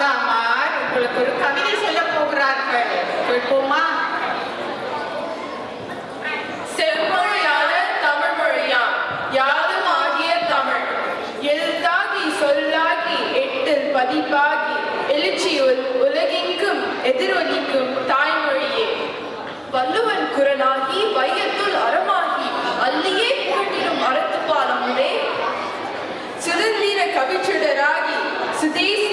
தாத்தா உங்களுக்கு ஒரு கவிதை சொல்ல போகிறார்கள். கேட்போமா? செம்மொழியாளர் தமிழ் ஆகிய தமிழ். எழுத்தாகி சொல்லாகி எட்டில் பதிப்பாகி எழுச்சி உலகெங்கும் எதிரொலிக்கும் தாய்மொழியே. வல்லுவன் குரலாகி வையத்துள் அறமாகி அல்லையே போட்டிடும் அறத்துப்பாலம் சுதந்திர கவிச்சுடராகி சுதேச